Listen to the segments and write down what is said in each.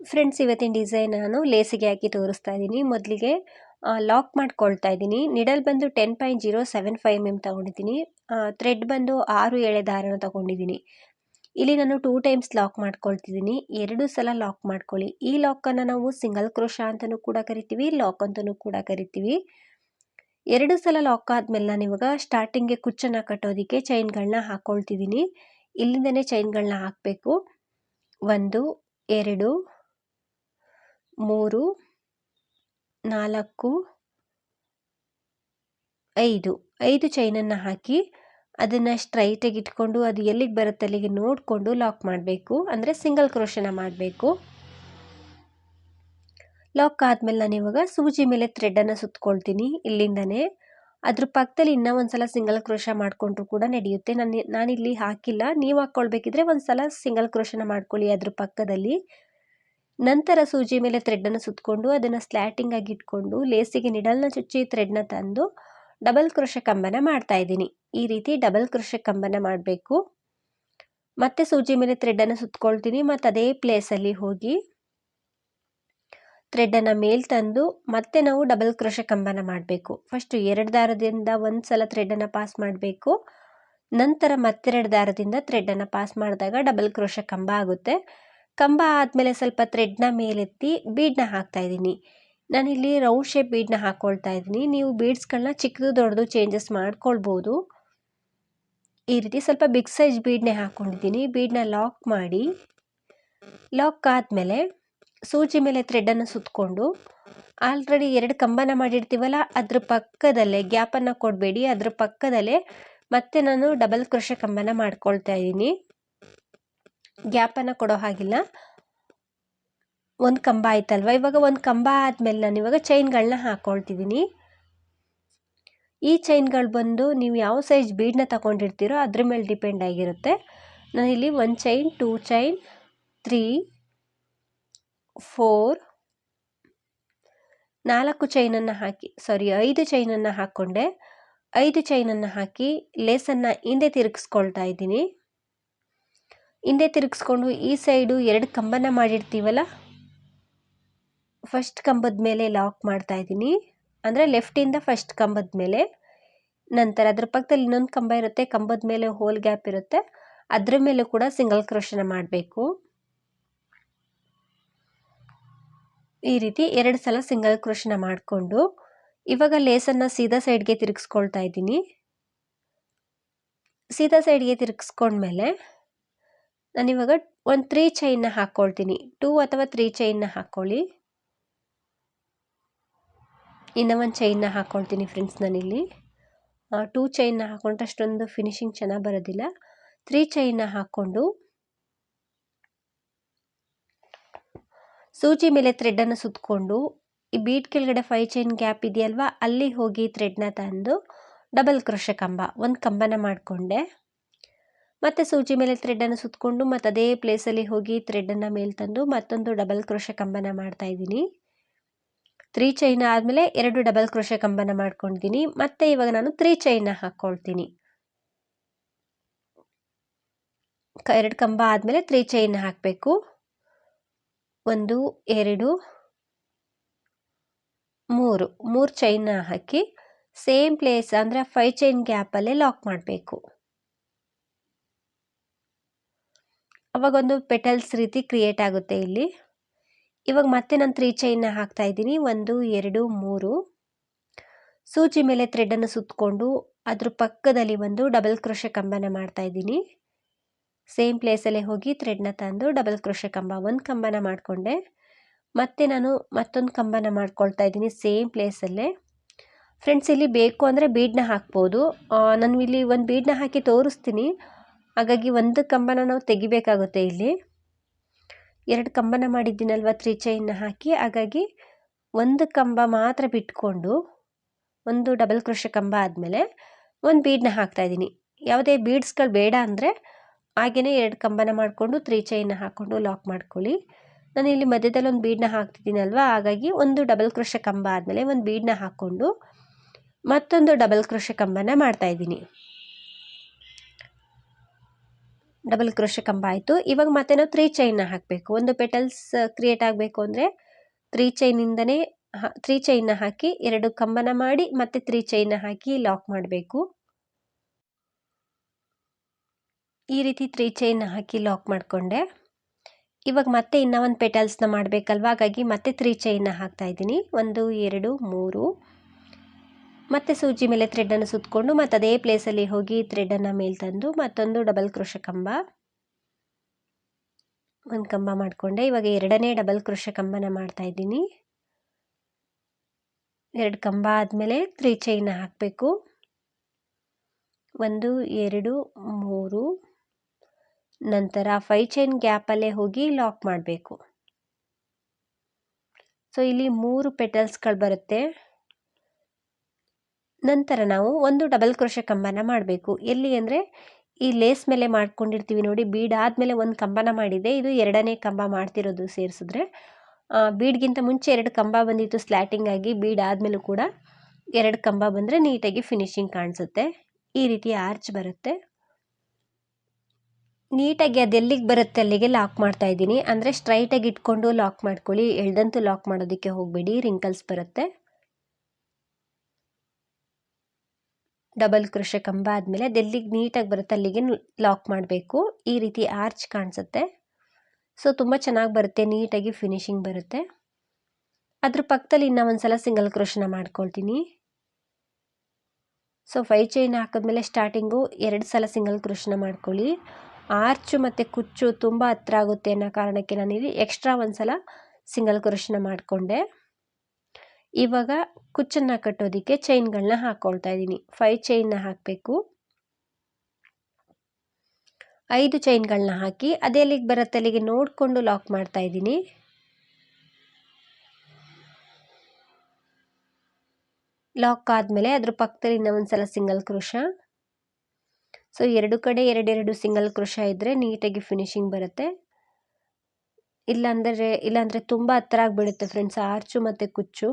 Friends ಇವತ್ತಿನ design ನಾನು ಲೇಸಿಗೆ ಹಾಕಿ ತೋರಿಸ್ತಾ ಇದ್ದೀನಿ ಮೊದಲಿಗೆ ಲಾಕ್ ಮಾಡ್ಕೊಳ್ತಾ ಇದ್ದೀನಿ ನಿಡಲ್ ಬಂದು ten point zero seven five M ತೊಗೊಂಡಿದ್ದೀನಿ. ಥ್ರೆಡ್ ಬಂದು ಆರು ಎಳೆ ದಾರನ ತೊಗೊಂಡಿದ್ದೀನಿ. ಇಲ್ಲಿ ನಾನು ಟೂ ಟೈಮ್ಸ್ ಲಾಕ್ ಮಾಡ್ಕೊಳ್ತಿದ್ದೀನಿ. ಎರಡು ಸಲ ಲಾಕ್ ಮಾಡ್ಕೊಳ್ಳಿ. ಈ ಲಾಕನ್ನು ನಾವು ಸಿಂಗಲ್ ಕ್ರೋಶ ಅಂತಲೂ ಕೂಡ ಕರಿತೀವಿ ಲಾಕ್ ಅಂತಲೂ ಕೂಡ ಕರಿತೀವಿ. ಎರಡು ಸಲ ಲಾಕ್ ಆದಮೇಲೆ ನಾನು ಇವಾಗ ಸ್ಟಾರ್ಟಿಂಗ್ಗೆ ಕುಚ್ಚನ್ನು ಕಟ್ಟೋದಕ್ಕೆ ಚೈನ್ಗಳನ್ನ ಹಾಕ್ಕೊಳ್ತಿದ್ದೀನಿ ಇಲ್ಲಿಂದನೇ ಚೈನ್ಗಳನ್ನ ಹಾಕಬೇಕು. ಒಂದು, ಎರಡು ಮೂರು, ನಾಲ್ಕು, ಐದು. ಐದು ಚೈನನ್ನು ಹಾಕಿ ಅದನ್ನು ಸ್ಟ್ರೈಟಾಗಿ ಇಟ್ಕೊಂಡು ಅದು ಎಲ್ಲಿಗೆ ಬರುತ್ತೆ ಅಲ್ಲಿಗೆ ನೋಡಿಕೊಂಡು ಲಾಕ್ ಮಾಡಬೇಕು. ಅಂದರೆ ಸಿಂಗಲ್ ಕ್ರೋಶನ ಮಾಡಬೇಕು. ಲಾಕ್ ಆದಮೇಲೆ ನಾನು ಇವಾಗ ಸೂಜಿ ಮೇಲೆ ಥ್ರೆಡನ್ನು ಸುತ್ಕೊಳ್ತೀನಿ ಇಲ್ಲಿಂದನೇ. ಅದ್ರ ಪಕ್ಕದಲ್ಲಿ ಇನ್ನೂ ಒಂದು ಸಲ ಸಿಂಗಲ್ ಕ್ರೋಶ ಮಾಡಿಕೊಂಡ್ರು ಕೂಡ ನಡೆಯುತ್ತೆ. ನಾನು ನಾನಿಲ್ಲಿ ಹಾಕಿಲ್ಲ. ನೀವು ಹಾಕ್ಕೊಳ್ಬೇಕಿದ್ರೆ ಒಂದು ಸಲ ಸಿಂಗಲ್ ಕ್ರೋಶನ ಮಾಡ್ಕೊಳ್ಳಿ ಅದ್ರ ಪಕ್ಕದಲ್ಲಿ. ನಂತರ ಸೂಜಿ ಮೇಲೆ ಥ್ರೆಡ್ಡನ್ನು ಸುತ್ತಕೊಂಡು ಅದನ್ನು ಸ್ಲ್ಯಾಟಿಂಗ್ ಆಗಿ ಇಟ್ಕೊಂಡು ಲೇಸಿಗೆ ನಿಡಲ್ನ ಚುಚ್ಚಿ ಥ್ರೆಡ್ನ ತಂದು ಡಬಲ್ ಕ್ರೋಶ ಕಂಬನ ಮಾಡ್ತಾ ಇದ್ದೀನಿ. ಈ ರೀತಿ ಡಬಲ್ ಕ್ರೋಶ ಕಂಬನ ಮಾಡಬೇಕು. ಮತ್ತೆ ಸೂಜಿ ಮೇಲೆ ಥ್ರೆಡ್ಡನ್ನು ಸುತ್ತಕೊಳ್ತೀನಿ ಮತ್ತು ಅದೇ ಪ್ಲೇಸಲ್ಲಿ ಹೋಗಿ ಥ್ರೆಡ್ಡನ್ನು ಮೇಲೆ ತಂದು ಮತ್ತೆ ನಾವು ಡಬಲ್ ಕ್ರೋಶ ಕಂಬನ ಮಾಡಬೇಕು. ಫಸ್ಟು ಎರಡು ದಾರದಿಂದ ಒಂದು ಸಲ ಥ್ರೆಡ್ಡನ್ನು ಪಾಸ್ ಮಾಡಬೇಕು. ನಂತರ ಮತ್ತೆರಡು ದಾರದಿಂದ ಥ್ರೆಡ್ಡನ್ನು ಪಾಸ್ ಮಾಡಿದಾಗ ಡಬಲ್ ಕ್ರೋಶ ಕಂಬ ಆಗುತ್ತೆ. ಕಂಬ ಆದಮೇಲೆ ಸ್ವಲ್ಪ ಥ್ರೆಡ್ನ ಮೇಲೆತ್ತಿ ಬೀಡನ್ನ ಹಾಕ್ತಾ ಇದ್ದೀನಿ. ನಾನಿಲ್ಲಿ ರೌಂಡ್ ಶೇಪ್ ಬೀಡನ್ನ ಹಾಕ್ಕೊಳ್ತಾ ಇದ್ದೀನಿ. ನೀವು ಬೀಡ್ಸ್ಗಳನ್ನ ಚಿಕ್ಕದು ದೊಡ್ಡದು ಚೇಂಜಸ್ ಮಾಡ್ಕೊಳ್ಬೋದು. ಈ ರೀತಿ ಸ್ವಲ್ಪ ಬಿಗ್ ಸೈಜ್ ಬೀಡನ್ನೇ ಹಾಕ್ಕೊಂಡಿದ್ದೀನಿ ಬೀಡನ್ನ ಲಾಕ್ ಮಾಡಿ ಲಾಕ್ ಆದಮೇಲೆ ಸೂಜಿ ಮೇಲೆ ಥ್ರೆಡನ್ನು ಸುತ್ತಕೊಂಡು ಆಲ್ರೆಡಿ ಎರಡು ಕಂಬನ ಮಾಡಿರ್ತೀವಲ್ಲ, ಅದ್ರ ಪಕ್ಕದಲ್ಲೇ ಗ್ಯಾಪನ್ನು ಕೊಡಬೇಡಿ, ಅದ್ರ ಪಕ್ಕದಲ್ಲೇ ಮತ್ತೆ ನಾನು ಡಬಲ್ ಕೃಷಿ ಕಂಬನ ಮಾಡ್ಕೊಳ್ತಾ ಇದ್ದೀನಿ. ಗ್ಯಾಪನ್ನು ಕೊಡೋ ಹಾಗಿಲ್ಲ. ಒಂದು ಕಂಬ ಆಯ್ತಲ್ವ ಇವಾಗ ಒಂದು ಕಂಬ ಆದಮೇಲೆ ನಾನು ಇವಾಗ ಚೈನ್ಗಳನ್ನ ಹಾಕ್ಕೊಳ್ತಿದ್ದೀನಿ ಈ ಚೈನ್ಗಳು ಬಂದು ನೀವು ಯಾವ ಸೈಜ್ ಬೀಡನ್ನ ತಗೊಂಡಿರ್ತೀರೋ ಅದ್ರ ಮೇಲೆ ಡಿಪೆಂಡ್ ಆಗಿರುತ್ತೆ. ನಾನು ಇಲ್ಲಿ ಒಂದು chain, two chain, three, four, ನಾಲ್ಕು ಚೈನನ್ನು ಹಾಕಿ, ಸಾರಿ, ಐದು ಚೈನನ್ನು ಹಾಕ್ಕೊಂಡೆ ಐದು ಚೈನನ್ನು ಹಾಕಿ ಲೇಸನ್ನು ಹಿಂದೆ ತಿರುಗಿಸ್ಕೊಳ್ತಾ ಇದ್ದೀನಿ. ಹಿಂದೆ ತಿರುಗಿಸ್ಕೊಂಡು ಈ ಸೈಡು ಎರಡು ಕಂಬನ ಮಾಡಿರ್ತೀವಲ್ಲ? ಫಸ್ಟ್ ಕಂಬದ ಮೇಲೆ ಲಾಕ್ ಮಾಡ್ತಾ ಇದ್ದೀನಿ. ಅಂದರೆ ಲೆಫ್ಟಿಂದ ಫಸ್ಟ್ ಕಂಬದ ಮೇಲೆ. ನಂತರ ಅದ್ರ ಪಕ್ಕದಲ್ಲಿ ಇನ್ನೊಂದು ಕಂಬ ಇರುತ್ತೆ, ಕಂಬದ ಮೇಲೆ ಹೋಲ್ ಗ್ಯಾಪ್ ಇರುತ್ತೆ. ಅದ್ರ ಮೇಲೆ ಕೂಡ ಸಿಂಗಲ್ ಕ್ರೋಶನ ಮಾಡಬೇಕು. ಈ ರೀತಿ ಎರಡು ಸಲ ಸಿಂಗಲ್ ಕ್ರೋಶನ ಮಾಡಿಕೊಂಡು ಇವಾಗ ಲೇಸನ್ನು ಸೀದಾ ಸೈಡ್ಗೆ ತಿರುಗಿಸ್ಕೊಳ್ತಾ ಇದ್ದೀನಿ. ಸೀದಾ ಸೈಡ್ಗೆ ತಿರುಗಿಸ್ಕೊಂಡ್ಮೇಲೆ ನಾನಿವಾಗ ಒಂದು ತ್ರೀ ಚೈನ್ನ ಹಾಕ್ಕೊಳ್ತೀನಿ ಟೂ ಅಥವಾ ತ್ರೀ ಚೈನ್ನ ಹಾಕ್ಕೊಳ್ಳಿ ಇನ್ನು ಒಂದು ಚೈನ್ನ ಹಾಕ್ಕೊಳ್ತೀನಿ ಫ್ರೆಂಡ್ಸ್ ನಾನಿಲ್ಲಿ ಟೂ ಚೈನ್ನ ಹಾಕ್ಕೊಂಡ್ರೆ ಅಷ್ಟೊಂದು ಫಿನಿಶಿಂಗ್ ಚೆನ್ನಾಗಿ ಬರೋದಿಲ್ಲ. ತ್ರೀ ಚೈನ್ನ ಹಾಕ್ಕೊಂಡು ಸೂಜಿ ಮೇಲೆ ಥ್ರೆಡ್ಡನ್ನು ಸುತ್ತಕೊಂಡು ಈ ಬೀಟ್ ಕೆಳಗಡೆ ಫೈವ್ ಚೈನ್ ಗ್ಯಾಪ್ ಇದೆಯಲ್ವಾ, ಅಲ್ಲಿ ಹೋಗಿ ಥ್ರೆಡ್ನ ತಂದು ಡಬಲ್ ಕ್ರೋಶೆ ಕಂಬ, ಒಂದು ಕಂಬನ ಮಾಡಿಕೊಂಡೆ. ಮತ್ತು ಸೂಜಿ ಮೇಲೆ ಥ್ರೆಡನ್ನು ಸುತ್ತಕೊಂಡು ಮತ್ತು ಅದೇ ಪ್ಲೇಸಲ್ಲಿ ಹೋಗಿ ಥ್ರೆಡನ್ನು ಮೇಲೆ ತಂದು ಮತ್ತೊಂದು ಡಬಲ್ ಕ್ರೋಶ ಕಂಬನ ಮಾಡ್ತಾಯಿದ್ದೀನಿ ತ್ರೀ ಚೈನ್ ಆದಮೇಲೆ ಎರಡು ಡಬಲ್ ಕ್ರೋಶ ಕಂಬನ ಮಾಡ್ಕೊಂಡಿದ್ದೀನಿ. ಮತ್ತು ಇವಾಗ ನಾನು ತ್ರೀ ಚೈನ್ನ ಹಾಕ್ಕೊಳ್ತೀನಿ ಎರಡು ಕಂಬ ಆದಮೇಲೆ ತ್ರೀ ಚೈನ್ ಹಾಕಬೇಕು. ಒಂದು, ಎರಡು, ಮೂರು. ಮೂರು ಚೈನ್ನ ಹಾಕಿ ಸೇಮ್ ಪ್ಲೇಸ್ ಅಂದರೆ ಫೈ ಚೈನ್ ಗ್ಯಾಪಲ್ಲೇ ಲಾಕ್ ಮಾಡಬೇಕು. ಅವಾಗೊಂದು ಪೆಟಲ್ಸ್ ರೀತಿ ಕ್ರಿಯೇಟ್ ಆಗುತ್ತೆ ಇಲ್ಲಿ. ಇವಾಗ ಮತ್ತೆ ನಾನು ತ್ರೀ ಚೈನ್ನ ಹಾಕ್ತಾ ಇದ್ದೀನಿ. ಒಂದು, ಎರಡು, ಮೂರು. ಸೂಜಿ ಮೇಲೆ ಥ್ರೆಡನ್ನು ಸುತ್ತಕೊಂಡು ಅದ್ರ ಪಕ್ಕದಲ್ಲಿ ಒಂದು ಡಬಲ್ ಕ್ರೋಶ ಕಂಬನ ಮಾಡ್ತಾ ಇದ್ದೀನಿ. ಸೇಮ್ ಪ್ಲೇಸಲ್ಲೇ ಹೋಗಿ ಥ್ರೆಡ್ನ ತಂದು ಡಬಲ್ ಕ್ರೋಶ ಕಂಬ, ಒಂದು ಕಂಬನ ಮಾಡಿಕೊಂಡೆ. ಮತ್ತೆ ನಾನು ಮತ್ತೊಂದು ಕಂಬನ ಮಾಡ್ಕೊಳ್ತಾ ಇದ್ದೀನಿ ಸೇಮ್ ಪ್ಲೇಸಲ್ಲೇ ಫ್ರೆಂಡ್ಸ್ ಇಲ್ಲಿ ಬೇಕು ಅಂದರೆ ಬೀಡನ್ನ ಹಾಕ್ಬೋದು. ನಾನು ಇಲ್ಲಿ ಒಂದು ಬೀಡನ್ನ ಹಾಕಿ ತೋರಿಸ್ತೀನಿ. ಹಾಗಾಗಿ ಒಂದು ಕಂಬನ ನಾವು ತೆಗಿಬೇಕಾಗುತ್ತೆ ಇಲ್ಲಿ. ಎರಡು ಕಂಬನ ಮಾಡಿದ್ದೀನಲ್ವ ತ್ರೀ ಚೈನ್ನ ಹಾಕಿ, ಹಾಗಾಗಿ ಒಂದು ಕಂಬ ಮಾತ್ರ ಬಿಟ್ಕೊಂಡು ಒಂದು ಡಬಲ್ ಕ್ರೋಶ ಕಂಬ ಆದಮೇಲೆ ಒಂದು ಬೀಡನ್ನ ಹಾಕ್ತಾಯಿದ್ದೀನಿ ಯಾವುದೇ ಬೀಡ್ಸ್ಗಳು ಬೇಡ ಅಂದರೆ ಹಾಗೆಯೇ ಎರಡು ಕಂಬನ ಮಾಡಿಕೊಂಡು ತ್ರೀ ಚೈನ್ನ ಹಾಕ್ಕೊಂಡು ಲಾಕ್ ಮಾಡ್ಕೊಳ್ಳಿ. ನಾನು ಇಲ್ಲಿ ಮಧ್ಯದಲ್ಲಿ ಒಂದು ಬೀಡನ್ನ ಹಾಕ್ತಿದ್ದೀನಲ್ವ, ಹಾಗಾಗಿ ಒಂದು ಡಬಲ್ ಕ್ರೋಶ ಕಂಬ ಆದಮೇಲೆ ಒಂದು ಬೀಡನ್ನ ಹಾಕ್ಕೊಂಡು ಮತ್ತೊಂದು ಡಬಲ್ ಕ್ರೋಶ ಕಂಬನ ಮಾಡ್ತಾಯಿದ್ದೀನಿ ಡಬಲ್ ಕ್ರೋಶ ಕಂಬ ಆಯಿತು. ಇವಾಗ ಮತ್ತೆ ನಾವು ತ್ರೀ ಚೈನ್ನ ಹಾಕಬೇಕು. ಒಂದು ಪೆಟಲ್ಸ್ ಕ್ರಿಯೇಟ್ ಆಗಬೇಕು ಅಂದರೆ ತ್ರೀ ಚೈನಿಂದನೇ ತ್ರೀ ಚೈನ್ನ ಹಾಕಿ ಎರಡು ಕಂಬನ ಮಾಡಿ ಮತ್ತೆ ತ್ರೀ ಚೈನ್ನ ಹಾಕಿ ಲಾಕ್ ಮಾಡಬೇಕು. ಈ ರೀತಿ ತ್ರೀ ಚೈನ್ನ ಹಾಕಿ ಲಾಕ್ ಮಾಡಿಕೊಂಡೆ. ಇವಾಗ ಮತ್ತೆ ಇನ್ನೂ ಒಂದು ಪೆಟಲ್ಸ್ನ ಮಾಡಬೇಕಲ್ವ? ಹಾಗಾಗಿ ಮತ್ತೆ ತ್ರೀ ಚೈನ್ನ ಹಾಕ್ತಾ ಇದ್ದೀನಿ. ಒಂದು, ಎರಡು, ಮೂರು. ಮತ್ತೆ ಸೂಜಿ ಮೇಲೆ ಥ್ರೆಡನ್ನು ಸುತ್ತಕೊಂಡು ಮತ್ತು ಅದೇ ಪ್ಲೇಸಲ್ಲಿ ಹೋಗಿ ಥ್ರೆಡನ್ನು ಮೇಲೆ ತಂದು ಮತ್ತೊಂದು ಡಬಲ್ ಕ್ರೋಶ ಕಂಬ ಒಂದು ಕಂಬ ಮಾಡಿಕೊಂಡೆ. ಇವಾಗ ಎರಡನೇ ಡಬಲ್ ಕ್ರೋಶ ಕಂಬನ ಮಾಡ್ತಾ ಇದ್ದೀನಿ. ಎರಡು ಕಂಬ ಆದಮೇಲೆ ತ್ರೀ ಚೈನ್ ಹಾಕಬೇಕು. ಒಂದು, ಎರಡು, ಮೂರು. ನಂತರ ಫೈ ಚೈನ್ ಗ್ಯಾಪಲ್ಲೇ ಹೋಗಿ ಲಾಕ್ ಮಾಡಬೇಕು. ಸೊ ಇಲ್ಲಿ ಮೂರು ಪೆಟಲ್ಸ್ಗಳು ಬರುತ್ತೆ. ನಂತರ ನಾವು ಒಂದು ಡಬಲ್ ಕ್ರೋಶ ಕಂಬನ ಮಾಡಬೇಕು. ಎಲ್ಲಿ ಅಂದರೆ ಈ ಲೇಸ್ ಮೇಲೆ ಮಾಡ್ಕೊಂಡಿರ್ತೀವಿ ನೋಡಿ ಬೀಡ್ ಆದಮೇಲೆ ಒಂದು ಕಂಬನ ಮಾಡಿದೆ. ಇದು ಎರಡನೇ ಕಂಬ ಮಾಡ್ತಿರೋದು ಸೇರಿಸಿದ್ರೆ. ಬೀಡ್ಗಿಂತ ಮುಂಚೆ ಎರಡು ಕಂಬ ಬಂದಿತ್ತು ಸ್ಲ್ಯಾಟಿಂಗ್ ಆಗಿ ಬೀಡ್ ಆದಮೇಲೂ ಕೂಡ ಎರಡು ಕಂಬ ಬಂದರೆ ನೀಟಾಗಿ ಫಿನಿಶಿಂಗ್ ಕಾಣಿಸುತ್ತೆ. ಈ ರೀತಿ ಆರ್ಚ್ ಬರುತ್ತೆ. ನೀಟಾಗಿ ಅದೆಲ್ಲಿಗೆ ಬರುತ್ತೆ ಅಲ್ಲಿಗೆ ಲಾಕ್ ಮಾಡ್ತಾ ಇದ್ದೀನಿ. ಅಂದರೆ ಸ್ಟ್ರೈಟಾಗಿ ಇಟ್ಕೊಂಡು ಲಾಕ್ ಮಾಡ್ಕೊಳ್ಳಿ. ಎಳ್ದಂತೂ ಲಾಕ್ ಮಾಡೋದಕ್ಕೆ ಹೋಗಬೇಡಿ. ರಿಂಕಲ್ಸ್ ಬರುತ್ತೆ. ಡಬಲ್ ಕ್ರೋಶೆ ಕಂಬ ಆದಮೇಲೆ ಅದೆಲ್ಲಿಗೆ ನೀಟಾಗಿ ಬರುತ್ತೆ ಅಲ್ಲಿಗೆ ಲಾಕ್ ಮಾಡಬೇಕು. ಈ ರೀತಿ ಆರ್ಚ್ ಕಾಣಿಸುತ್ತೆ. ಸೊ, ತುಂಬ ಚೆನ್ನಾಗಿ ಬರುತ್ತೆ, ನೀಟಾಗಿ ಫಿನಿಶಿಂಗ್ ಬರುತ್ತೆ. ಅದ್ರ ಪಕ್ಕದಲ್ಲಿ ಇನ್ನೂ ಒಂದು ಸಲ ಸಿಂಗಲ್ ಕ್ರೋಶನ ಮಾಡ್ಕೊಳ್ತೀನಿ. ಸೊ, ಫೈ ಚೈನ್ ಹಾಕಿದ್ಮೇಲೆ ಸ್ಟಾರ್ಟಿಂಗು ಎರಡು ಸಲ ಸಿಂಗಲ್ ಕ್ರೋಶನ ಮಾಡ್ಕೊಳ್ಳಿ. ಆರ್ಚು ಮತ್ತು ಕುಚ್ಚು ತುಂಬ ಹತ್ರ ಆಗುತ್ತೆ ಅನ್ನೋ ಕಾರಣಕ್ಕೆ ನಾನಿಲ್ಲಿ ಎಕ್ಸ್ಟ್ರಾ ಒಂದು ಸಲ ಸಿಂಗಲ್ ಕ್ರೋಶನ ಮಾಡಿಕೊಂಡೆ. ಇವಾಗ ಕುಚ್ಚನ್ನು ಕಟ್ಟೋದಕ್ಕೆ ಚೈನ್ಗಳನ್ನ ಹಾಕ್ಕೊಳ್ತಾ ಇದ್ದೀನಿ. ಫೈವ್ ಚೈನ್ನ ಹಾಕಬೇಕು. ಐದು ಚೈನ್ಗಳನ್ನ ಹಾಕಿ ಅದೇ ಅಲ್ಲಿಗೆ ಬರತ್ತಲ್ಲಿಗೆ ನೋಡಿಕೊಂಡು ಲಾಕ್ ಮಾಡ್ತಾ ಇದ್ದೀನಿ. ಲಾಕ್ ಆದಮೇಲೆ ಅದ್ರ ಪಕ್ಕದಲ್ಲಿ ಒಂದು ಸಲ ಸಿಂಗಲ್ ಕ್ರೋಶ. ಸೊ ಎರಡು ಕಡೆ ಎರಡೆರಡು ಸಿಂಗಲ್ ಕ್ರೋಶ ಇದ್ದರೆ ನೀಟಾಗಿ ಫಿನಿಶಿಂಗ್ ಬರುತ್ತೆ. ಇಲ್ಲಾಂದರೆ ಇಲ್ಲಾಂದರೆ ತುಂಬ ಹತ್ರ ಆಗಿಬಿಡುತ್ತೆ ಫ್ರೆಂಡ್ಸ್ ಆರ್ಚು ಮತ್ತು ಕುಚ್ಚು.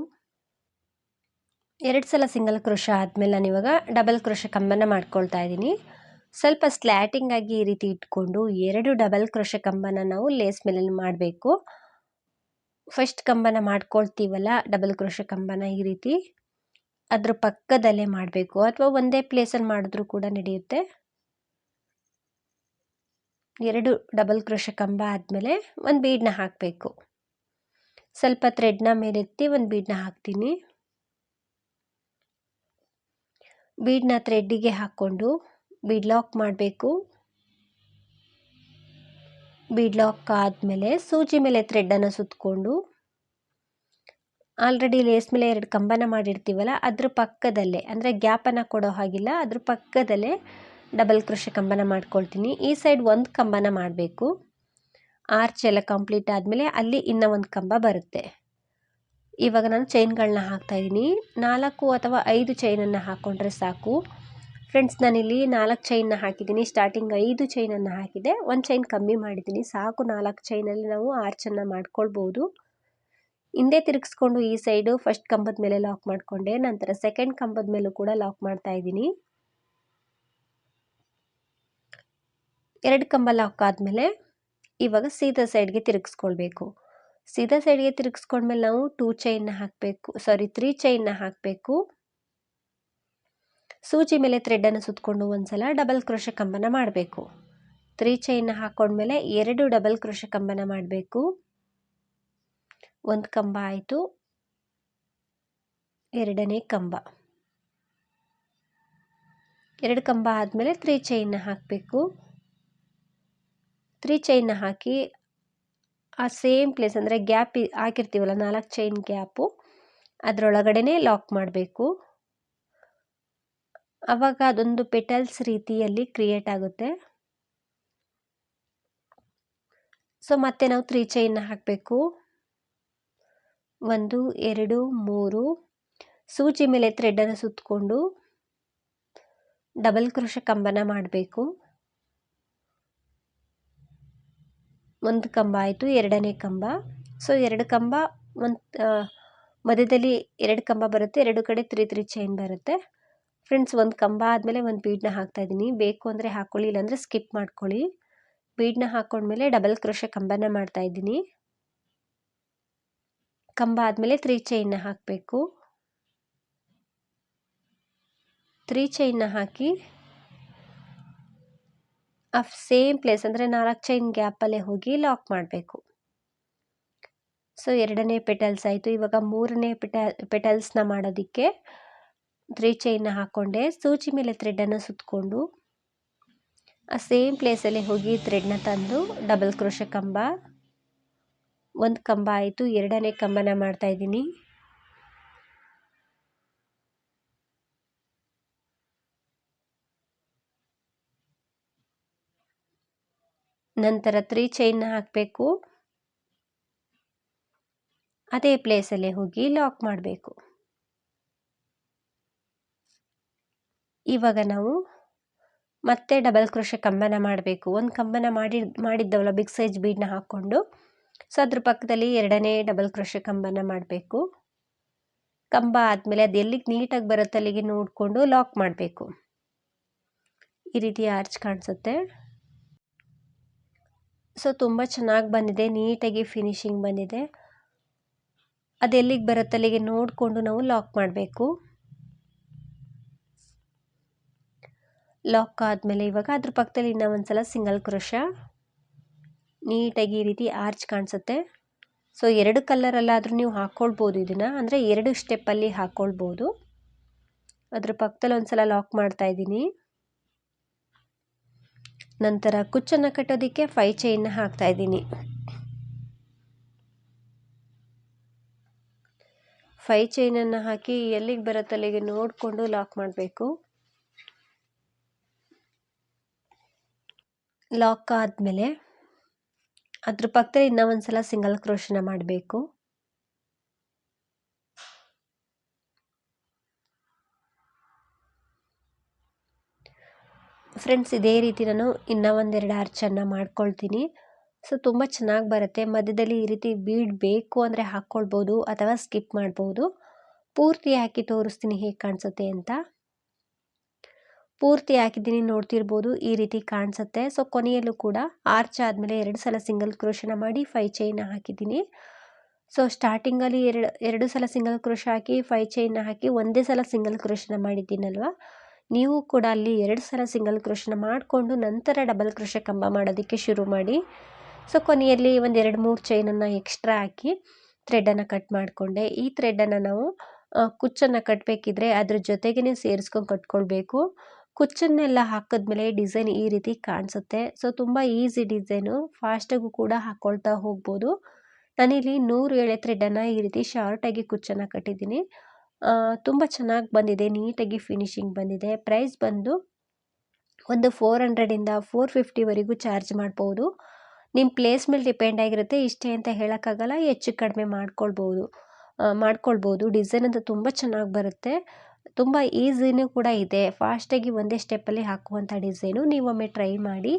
ಎರಡು ಸಲ ಸಿಂಗಲ್ ಕ್ರೋಶ ಆದಮೇಲೆ ನಾನು ಇವಾಗ ಡಬಲ್ ಕ್ರೋಶ ಕಂಬನ ಮಾಡ್ಕೊಳ್ತಾ ಇದ್ದೀನಿ. ಸ್ವಲ್ಪ ಸ್ಲ್ಯಾಟಿಂಗ್ ಆಗಿ ಈ ರೀತಿ ಇಟ್ಕೊಂಡು ಎರಡು ಡಬಲ್ ಕ್ರೋಶ ಕಂಬನ ನಾವು ಲೇಸ್ ಮೇಲೆ ಮಾಡಬೇಕು. ಫಸ್ಟ್ ಕಂಬನ ಮಾಡ್ಕೊಳ್ತೀವಲ್ಲ ಡಬಲ್ ಕ್ರೋಶ ಕಂಬನ ಈ ರೀತಿ. ಅದ್ರ ಪಕ್ಕದಲ್ಲೇ ಮಾಡಬೇಕು. ಅಥವಾ ಒಂದೇ ಪ್ಲೇಸಲ್ಲಿ ಮಾಡಿದ್ರೂ ಕೂಡ ನಡೆಯುತ್ತೆ. ಎರಡು ಡಬಲ್ ಕ್ರೋಶ ಕಂಬ ಆದಮೇಲೆ ಒಂದು ಬೀಡನ್ನ ಹಾಕಬೇಕು. ಸ್ವಲ್ಪ ಥ್ರೆಡ್ನ ಮೇಲೆತ್ತಿ ಒಂದು ಬೀಡನ್ನ ಹಾಕ್ತೀನಿ. ಬೀಡನ್ನ ಥ್ರೆಡ್ಡಿಗೆ ಹಾಕ್ಕೊಂಡು ಬೀಡ್ ಲಾಕ್ ಮಾಡಬೇಕು. ಬೀಡ್ ಲಾಕ್ ಆದಮೇಲೆ ಸೂಜಿ ಮೇಲೆ ಥ್ರೆಡ್ಡನ್ನು ಸುತ್ತಕೊಂಡು ಆಲ್ರೆಡಿ ಲೇಸ್ ಮೇಲೆ ಎರಡು ಕಂಬನ ಮಾಡಿರ್ತೀವಲ್ಲ, ಅದ್ರ ಪಕ್ಕದಲ್ಲೇ, ಅಂದರೆ ಗ್ಯಾಪನ್ನು ಕೊಡೋ ಹಾಗಿಲ್ಲ, ಅದ್ರ ಪಕ್ಕದಲ್ಲೇ ಡಬಲ್ ಕೃಷಿ ಕಂಬನ ಮಾಡ್ಕೊಳ್ತೀನಿ. ಈ ಸೈಡ್ ಒಂದು ಕಂಬನ ಮಾಡಬೇಕು. ಆರ್ಚ್ ಎಲ್ಲ ಕಂಪ್ಲೀಟ್ ಆದಮೇಲೆ ಅಲ್ಲಿ ಇನ್ನೂ ಒಂದು ಕಂಬ ಬರುತ್ತೆ. ಇವಾಗ ನಾನು ಚೈನ್ಗಳನ್ನ ಹಾಕ್ತಾಯಿದ್ದೀನಿ ನಾಲ್ಕು ಅಥವಾ ಐದು ಚೈನನ್ನು ಹಾಕ್ಕೊಂಡ್ರೆ ಸಾಕು. ಫ್ರೆಂಡ್ಸ್, ನಾನಿಲ್ಲಿ ನಾಲ್ಕು ಚೈನ್ನ ಹಾಕಿದ್ದೀನಿ. ಸ್ಟಾರ್ಟಿಂಗ್ ಐದು ಚೈನನ್ನು ಹಾಕಿದೆ. ಒಂದು ಚೈನ್ ಕಮ್ಮಿ ಮಾಡಿದ್ದೀನಿ. ಸಾಕು ನಾಲ್ಕು ಚೈನಲ್ಲಿ ನಾವು ಆರ್ಚನ್ನು ಮಾಡ್ಕೊಳ್ಬೋದು. ಹಿಂದೆ ತಿರುಗಿಸ್ಕೊಂಡು ಈ ಸೈಡು ಫಸ್ಟ್ ಕಂಬದ ಮೇಲೆ ಲಾಕ್ ಮಾಡಿಕೊಂಡೆ. ನಂತರ ಸೆಕೆಂಡ್ ಕಂಬದ ಮೇಲೂ ಕೂಡ ಲಾಕ್ ಮಾಡ್ತಾ ಇದ್ದೀನಿ ಎರಡು ಕಂಬ ಲಾಕ್ ಆದಮೇಲೆ ಇವಾಗ ಸೀದಾ ಸೈಡ್ಗೆ ತಿರುಗಿಸ್ಕೊಳ್ಬೇಕು. ಸೀದಾ ಸೈಡ್ಗೆ ತಿರುಗಿಸ್ಕೊಂಡ್ಮೇಲೆ ನಾವು ಟೂ ಚೈನ್ನ ಹಾಕಬೇಕು. ಸಾರಿ ತ್ರೀ ಚೈನ್ನ ಹಾಕಬೇಕು. ಸೂಜಿ ಮೇಲೆ ಥ್ರೆಡ್ಡನ್ನು ಸುತ್ತಕೊಂಡು ಒಂದು ಸಲ ಡಬಲ್ ಕ್ರೋಶ ಕಂಬನ ಮಾಡಬೇಕು. ತ್ರೀ ಚೈನ್ನ ಹಾಕ್ಕೊಂಡ್ಮೇಲೆ ಎರಡು ಡಬಲ್ ಕ್ರೋಶ ಕಂಬನ ಮಾಡಬೇಕು. ಒಂದು ಕಂಬ ಆಯಿತು. ಎರಡನೇ ಕಂಬ. ಎರಡು ಕಂಬ ಆದಮೇಲೆ ತ್ರೀ ಚೈನ್ನ ಹಾಕಬೇಕು. ತ್ರೀ ಚೈನ್ನ ಹಾಕಿ ಆ ಸೇಮ್ ಪ್ಲೇಸ್ ಅಂದರೆ ಗ್ಯಾಪ್ ಹಾಕಿರ್ತೀವಲ್ಲ ನಾಲ್ಕು ಚೈನ್ ಗ್ಯಾಪು ಅದರೊಳಗಡೆ ಲಾಕ್ ಮಾಡಬೇಕು. ಆವಾಗ ಅದೊಂದು ಪೆಟಲ್ಸ್ ರೀತಿಯಲ್ಲಿ ಕ್ರಿಯೇಟ್ ಆಗುತ್ತೆ. ಸೊ, ಮತ್ತೆ ನಾವು ತ್ರೀ ಚೈನ್ ಹಾಕಬೇಕು. ಒಂದು, ಎರಡು, ಮೂರು. ಸೂಜಿ ಮೇಲೆ ಥ್ರೆಡನ್ನು ಸುತ್ತಕೊಂಡು ಡಬಲ್ ಕ್ರೋಶ ಕಂಬನ ಮಾಡಬೇಕು. ಒಂದು ಕಂಬ ಆಯಿತು, ಎರಡನೇ ಕಂಬ. ಸೊ ಎರಡು ಕಂಬ, ಒಂದು ಮಧ್ಯದಲ್ಲಿ ಎರಡು ಕಂಬ ಬರುತ್ತೆ, ಎರಡು ಕಡೆ ತ್ರೀ ತ್ರೀ ಚೈನ್ ಬರುತ್ತೆ. ಫ್ರೆಂಡ್ಸ್ ಒಂದು ಕಂಬ ಆದಮೇಲೆ ಒಂದು ಬೀಡನ್ನ ಹಾಕ್ತಾಯಿದ್ದೀನಿ ಬೇಕು ಅಂದರೆ ಹಾಕ್ಕೊಳ್ಳಿ ಇಲ್ಲಾಂದರೆ ಸ್ಕಿಪ್ ಮಾಡ್ಕೊಳ್ಳಿ. ಬೀಡನ್ನ ಹಾಕ್ಕೊಂಡ್ಮೇಲೆ ಡಬಲ್ ಕ್ರೋಶ ಕಂಬನ ಮಾಡ್ತಾ ಇದ್ದೀನಿ. ಕಂಬ ಆದಮೇಲೆ ತ್ರೀ ಚೈನ್ನ ಹಾಕಬೇಕು. ತ್ರೀ ಚೈನ್ನ ಹಾಕಿ ಆ ಸೇಮ್ ಪ್ಲೇಸ್ ಅಂದರೆ ನಾಲ್ಕು ಚೈನ್ ಗ್ಯಾಪಲ್ಲೇ ಹೋಗಿ ಲಾಕ್ ಮಾಡಬೇಕು. ಸೊ, ಎರಡನೇ ಪೆಟಲ್ಸ್ ಆಯಿತು. ಇವಾಗ ಮೂರನೇ ಪೆಟ ಪೆಟಲ್ಸ್ನ ಮಾಡೋದಕ್ಕೆ ತ್ರೀ ಚೈನ್ನ ಹಾಕ್ಕೊಂಡೆ ಸೂಚಿ ಮೇಲೆ ಥ್ರೆಡನ್ನು ಸುತ್ತಕೊಂಡು ಆ ಸೇಮ್ ಪ್ಲೇಸಲ್ಲಿ ಹೋಗಿ ಥ್ರೆಡ್ನ ತಂದು ಡಬಲ್ ಕ್ರೋಶ ಕಂಬ. ಒಂದು ಕಂಬ ಆಯಿತು. ಎರಡನೇ ಕಂಬನ ಮಾಡ್ತಾ ಇದ್ದೀನಿ ನಂತರ ತ್ರೀ ಚೈನ್ನ ಹಾಕಬೇಕು. ಅದೇ ಪ್ಲೇಸಲ್ಲೇ ಹೋಗಿ ಲಾಕ್ ಮಾಡಬೇಕು. ಇವಾಗ ನಾವು ಮತ್ತೆ ಡಬಲ್ ಕ್ರೋಶೆ ಕಂಬನ ಮಾಡಬೇಕು. ಒಂದು ಕಂಬನ ಮಾಡಿ ಮಾಡಿದ್ದವಲ್ಲ ಬಿಗ್ ಸೈಜ್ ಬೀಡನ್ನ ಹಾಕ್ಕೊಂಡು, ಸೊ ಅದ್ರ ಪಕ್ಕದಲ್ಲಿ ಎರಡನೇ ಡಬಲ್ ಕ್ರೋಶೆ ಕಂಬನ ಮಾಡಬೇಕು. ಕಂಬ ಆದಮೇಲೆ ಅದು ಎಲ್ಲಿಗೆ ನೀಟಾಗಿ ಬರುತ್ತೆ ಅಲ್ಲಿಗೆ ನೋಡಿಕೊಂಡು ಲಾಕ್ ಮಾಡಬೇಕು. ಈ ರೀತಿ ಆರ್ಚ್ ಕಾಣಿಸುತ್ತೆ. ಸೊ ತುಂಬ ಚೆನ್ನಾಗಿ ಬಂದಿದೆ, ನೀಟಾಗಿ ಫಿನಿಶಿಂಗ್ ಬಂದಿದೆ. ಅದೆಲ್ಲಿಗೆ ಬರುತ್ತೆ ಅಲ್ಲಿಗೆ ನೋಡಿಕೊಂಡು ನಾವು ಲಾಕ್ ಮಾಡಬೇಕು. ಲಾಕ್ ಆದಮೇಲೆ ಇವಾಗ ಅದ್ರ ಪಕ್ಕದಲ್ಲಿ ಇನ್ನೂ ಒಂದು ಸಲ ಸಿಂಗಲ್ ಕ್ರೋಶ ನೀಟಾಗಿ ಈ ರೀತಿ ಆರ್ಚ್ ಕಾಣಿಸುತ್ತೆ. ಸೊ ಎರಡು ಕಲರಲ್ಲಾದರೂ ನೀವು ಹಾಕ್ಕೊಳ್ಬೋದು ಇದನ್ನು. ಅಂದರೆ ಎರಡು ಸ್ಟೆಪ್ಪಲ್ಲಿ ಹಾಕ್ಕೊಳ್ಬೋದು ಅದ್ರ ಪಕ್ಕದಲ್ಲಿ ಒಂದು ಸಲ ಲಾಕ್ ಮಾಡ್ತಾ ಇದ್ದೀನಿ. ನಂತರ ಕುಚ್ಚನ್ನು ಕಟ್ಟೋದಕ್ಕೆ ಫೈ ಚೈನ್ನ ಹಾಕ್ತಾ ಇದ್ದೀನಿ. ಫೈ ಚೈನನ್ನು ಹಾಕಿ ಎಲ್ಲಿಗೆ ಬರುತ್ತಲ್ಲಿಗೆ ನೋಡಿಕೊಂಡು ಲಾಕ್ ಮಾಡಬೇಕು. ಲಾಕ್ ಆದಮೇಲೆ ಅದ್ರ ಪಕ್ಕದಲ್ಲಿ ಇನ್ನೂ ಒಂದು ಸಲ ಸಿಂಗಲ್ ಕ್ರೋಶನ ಮಾಡಬೇಕು. ಫ್ರೆಂಡ್ಸ್ ಇದೇ ರೀತಿ ನಾನು ಇನ್ನೂ ಒಂದೆರಡು ಆರ್ಚನ್ನು ಮಾಡ್ಕೊಳ್ತೀನಿ. ಸೊ ತುಂಬ ಚೆನ್ನಾಗಿ ಬರುತ್ತೆ. ಮಧ್ಯದಲ್ಲಿ ಈ ರೀತಿ ಬೀಡ್ ಬೇಕು ಅಂದರೆ ಹಾಕ್ಕೊಳ್ಬೋದು ಅಥವಾ ಸ್ಕಿಪ್ ಮಾಡ್ಬೋದು. ಪೂರ್ತಿ ಹಾಕಿ ತೋರಿಸ್ತೀನಿ ಹೇಗೆ ಕಾಣಿಸುತ್ತೆ ಅಂತ. ಪೂರ್ತಿ ಹಾಕಿದ್ದೀನಿ ನೋಡ್ತಿರ್ಬೋದು, ಈ ರೀತಿ ಕಾಣಿಸುತ್ತೆ. ಸೊ ಕೊನೆಯಲ್ಲೂ ಕೂಡ ಆರ್ಚ್ ಆದಮೇಲೆ ಎರಡು ಸಲ ಸಿಂಗಲ್ ಕ್ರೋಶನ ಮಾಡಿ ಫೈ ಚೈನ್ ಹಾಕಿದ್ದೀನಿ. ಸೊ ಸ್ಟಾರ್ಟಿಂಗಲ್ಲಿ ಎರಡು ಎರಡು ಸಲ ಸಿಂಗಲ್ ಕ್ರೋಶ ಹಾಕಿ ಫೈ ಚೈನ್ನ ಹಾಕಿ ಒಂದೇ ಸಲ ಸಿಂಗಲ್ ಕ್ರೋಶನ ಮಾಡಿದ್ದೀನಲ್ವ? ನೀವು ಕೂಡ ಅಲ್ಲಿ ಎರಡು ಸಲ ಸಿಂಗಲ್ ಕ್ರೋಶನ ಮಾಡಿಕೊಂಡು ನಂತರ ಡಬಲ್ ಕ್ರೋಶ ಕಂಬ ಮಾಡೋದಕ್ಕೆ ಶುರು ಮಾಡಿ. ಸೊ, ಕೊನೆಯಲ್ಲಿ ಒಂದು ಎರಡು ಮೂರು ಚೈನನ್ನು ಎಕ್ಸ್ಟ್ರಾ ಹಾಕಿ ಥ್ರೆಡನ್ನು ಕಟ್ ಮಾಡಿಕೊಂಡೆ. ಈ ಥ್ರೆಡನ್ನು ನಾವು ಕುಚ್ಚನ್ನು ಕಟ್ಟಬೇಕಿದ್ರೆ ಅದ್ರ ಜೊತೆಗೇ ಸೇರಿಸ್ಕೊಂಡು ಕಟ್ಕೊಳ್ಬೇಕು. ಕುಚ್ಚನ್ನೆಲ್ಲ ಹಾಕಿದ್ಮೇಲೆ ಡಿಸೈನ್ ಈ ರೀತಿ ಕಾಣಿಸುತ್ತೆ. ಸೊ ತುಂಬ ಈಸಿ ಡಿಸೈನು ಫಾಸ್ಟಾಗೂ ಕೂಡ ಹಾಕ್ಕೊಳ್ತಾ ಹೋಗ್ಬೋದು. ನಾನಿಲ್ಲಿ ನೂರು ಎಳೆ ಥ್ರೆಡನ್ನು ಈ ರೀತಿ ಶಾರ್ಟಾಗಿ ಕುಚ್ಚನ್ನು ಕಟ್ಟಿದ್ದೀನಿ. ತುಂಬ ಚೆನ್ನಾಗಿ ಬಂದಿದೆ, ನೀಟಾಗಿ ಫಿನಿಶಿಂಗ್ ಬಂದಿದೆ. ಪ್ರೈಸ್ ಬಂದು ಒಂದು ಫೋರ್ ಹಂಡ್ರೆಡಿಂದ ಫೋರ್ ಫಿಫ್ಟಿವರೆಗೂ ಚಾರ್ಜ್ ಮಾಡ್ಬೋದು. ನಿಮ್ಮ ಪ್ಲೇಸ್ ಮೇಲೆ ಡಿಪೆಂಡ್ ಆಗಿರುತ್ತೆ, ಇಷ್ಟೇ ಅಂತ ಹೇಳೋಕ್ಕಾಗಲ್ಲ, ಹೆಚ್ಚು ಕಡಿಮೆ ಮಾಡ್ಕೊಳ್ಬೋದು. ಮಾಡ್ಕೊಳ್ಬೋದು. ಡಿಸೈನ್ ಅಂತೂ ತುಂಬ ಚೆನ್ನಾಗಿ ಬರುತ್ತೆ. ತುಂಬ ಈಸಿನೂ ಕೂಡ ಇದೆ. ಫಾಸ್ಟಾಗಿ ಒಂದೇ ಸ್ಟೆಪ್ಪಲ್ಲಿ ಹಾಕುವಂಥ ಡಿಸೈನು ನೀವೊಮ್ಮೆ ಟ್ರೈ ಮಾಡಿ.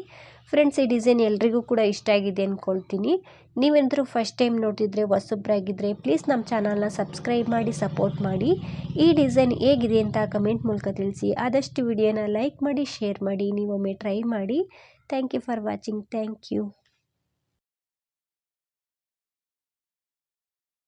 ಫ್ರೆಂಡ್ಸ್ ಈ ಡಿಸೈನ್ ಎಲ್ರಿಗೂ ಕೂಡ ಇಷ್ಟ ಆಗಿದೆ ಅಂದ್ಕೊಳ್ತೀನಿ ನೀವೆಂದರೂ ಫಸ್ಟ್ ಟೈಮ್ ನೋಡ್ತಿದ್ರೆ ಹೊಸಬ್ರಾಗಿದ್ದರೆ ಪ್ಲೀಸ್ ನಮ್ಮ ಚಾನಲ್ನ ಸಬ್ಸ್ಕ್ರೈಬ್ ಮಾಡಿ ಸಪೋರ್ಟ್ ಮಾಡಿ. ಈ ಡಿಸೈನ್ ಹೇಗಿದೆ ಅಂತ ಕಮೆಂಟ್ ಮೂಲಕ ತಿಳಿಸಿ. ಆದಷ್ಟು ವಿಡಿಯೋನ ಲೈಕ್ ಮಾಡಿ ಶೇರ್ ಮಾಡಿ ನೀವೊಮ್ಮೆ ಟ್ರೈ ಮಾಡಿ. Thank you for watching thank you